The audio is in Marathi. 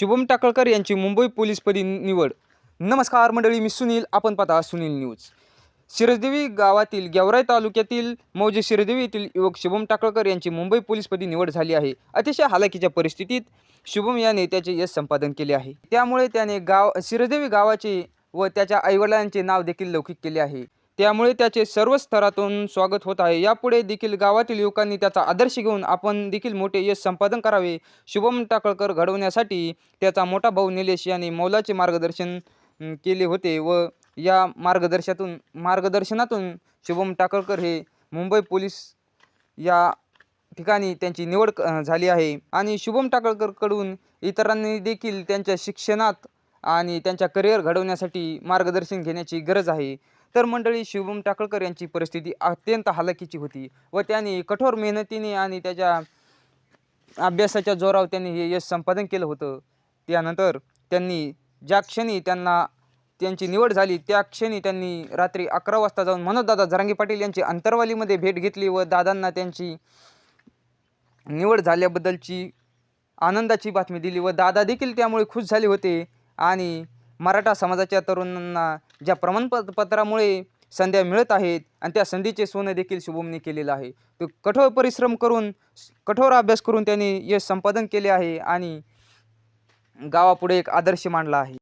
शुभम टाकळकर यांची मुंबई पोलीसपदी निवड. नमस्कार मंडळी मी सुनील. आपण पाहता सुनील न्यूज. शिरदेवी गावातील गेवराई तालुक्यातील मौजे शिरदेवी येथील युवक शुभम टाकळकर यांची मुंबई पोलीसपदी निवड झाली आहे. अतिशय हालाकीच्या परिस्थितीत शुभम याने त्याचे यश संपादन केले आहे. त्यामुळे त्याने गाव शिरदेवी गावाचे व त्याच्या आईवडिलांचे नाव देखील लौकिक केले आहे. त्यामुळे त्याचे सर्व स्तरातून स्वागत होत आहे. यापुढे देखील गावातील युवकांनी त्याचा आदर्श घेऊन आपण देखील मोठे यश संपादन करावे. शुभम टाकळकर घडवण्यासाठी त्याचा मोठा भाऊ निलेश यांनी मौलाचे मार्गदर्शन केले होते व या मार्गदर्शातून मार्गदर्शनातून शुभम टाकळकर हे मुंबई पोलीस या ठिकाणी त्यांची निवड क- झाली आहे. आणि शुभम टाकळकरकडून इतरांनी देखील त्यांच्या शिक्षणात आणि त्यांच्या करिअर घडवण्यासाठी मार्गदर्शन घेण्याची गरज आहे. तर मंडळी शुभम टाकळकर यांची परिस्थिती अत्यंत हालाकीची होती व त्यांनी कठोर मेहनतीने आणि त्याच्या अभ्यासाच्या जोरावर त्यांनी हे यश संपादन केलं होतं. त्यानंतर त्यांनी ज्या क्षणी त्यांना त्यांची निवड झाली त्या क्षणी त्यांनी रात्री अकरा वाजता जाऊन मनोजदादा जरांगे पाटील यांची अंतरवालीमध्ये भेट घेतली व दादांना त्यांची निवड झाल्याबद्दलची आनंदाची बातमी दिली व दादा देखील त्यामुळे खुश झाले होते आणि मराठा समाजाच्या तरुणांना ज्या प्रमाणपत्रामुळे संध्या मिळत आहेत आणि त्या संधीचे सोनं देखील शुभमने केलेलं आहे. तो कठोर परिश्रम करून कठोर अभ्यास करून त्यांनी यश संपादन केले आहे आणि गावापुढे एक आदर्श मांडला आहे.